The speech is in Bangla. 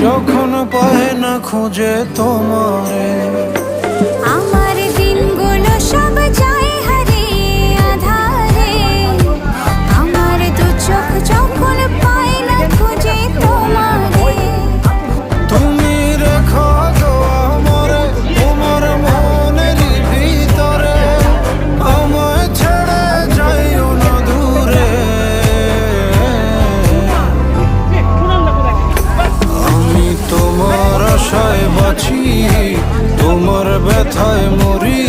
যখন পায় না খুঁজে তোমারে তোমার ব্যথায় মরি।